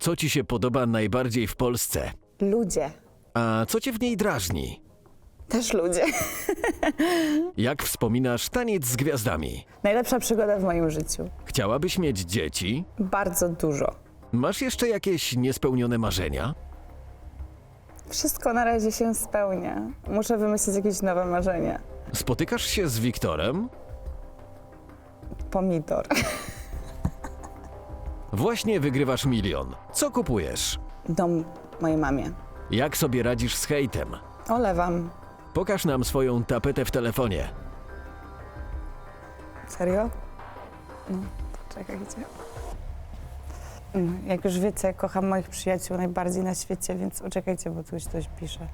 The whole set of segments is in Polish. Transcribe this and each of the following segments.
Co ci się podoba najbardziej w Polsce? Ludzie. A co cię w niej drażni? Też ludzie. Jak wspominasz taniec z gwiazdami? Najlepsza przygoda w moim życiu. Chciałabyś mieć dzieci? Bardzo dużo. Masz jeszcze jakieś niespełnione marzenia? Wszystko na razie się spełnia. Muszę wymyślić jakieś nowe marzenia. Spotykasz się z Wiktorem? Pomidor. Właśnie wygrywasz milion. Co kupujesz? Dom mojej mamie. Jak sobie radzisz z hejtem? Olewam. Pokaż nam swoją tapetę w telefonie. Serio? No, czekajcie. No, Jak już wiecie, kocham moich przyjaciół najbardziej na świecie, więc poczekajcie, bo tu już coś pisze.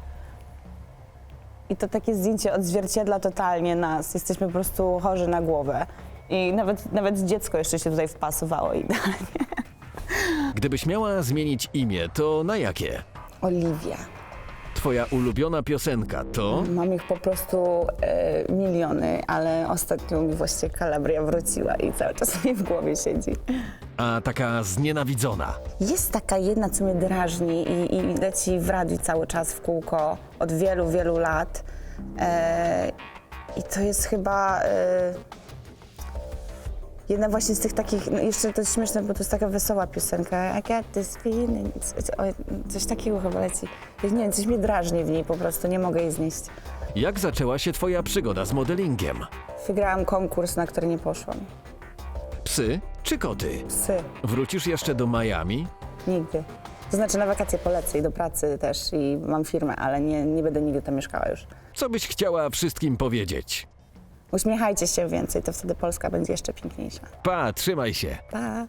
I to takie zdjęcie odzwierciedla totalnie nas. Jesteśmy po prostu chorzy na głowę. I nawet, nawet dziecko jeszcze się tutaj wpasowało idealnie. Gdybyś miała zmienić imię, to na jakie? Oliwia. Twoja ulubiona piosenka to? Mam ich po prostu e, miliony, ale ostatnio mi właśnie Kalabria wróciła i cały czas mi w głowie siedzi. A taka znienawidzona? Jest taka jedna, co mnie drażni i, i leci w radiu cały czas w kółko od wielu, wielu lat. E, I to jest chyba e, jedna właśnie z tych takich, no jeszcze to jest śmieszne, bo to jest taka wesoła piosenka. I got this feeling. O, Coś takiego chyba leci. Nie wiem, coś mnie drażni w niej po prostu, nie mogę jej znieść. Jak zaczęła się twoja przygoda z modelingiem? Wygrałam konkurs, na który nie poszłam. Psy czy koty? Psy. Wrócisz jeszcze do Miami? Nigdy. To znaczy na wakacje polecę i do pracy też i mam firmę, ale nie, nie będę nigdy tam mieszkała już. Co byś chciała wszystkim powiedzieć? Uśmiechajcie się więcej, to wtedy Polska będzie jeszcze piękniejsza. Pa, trzymaj się. Pa!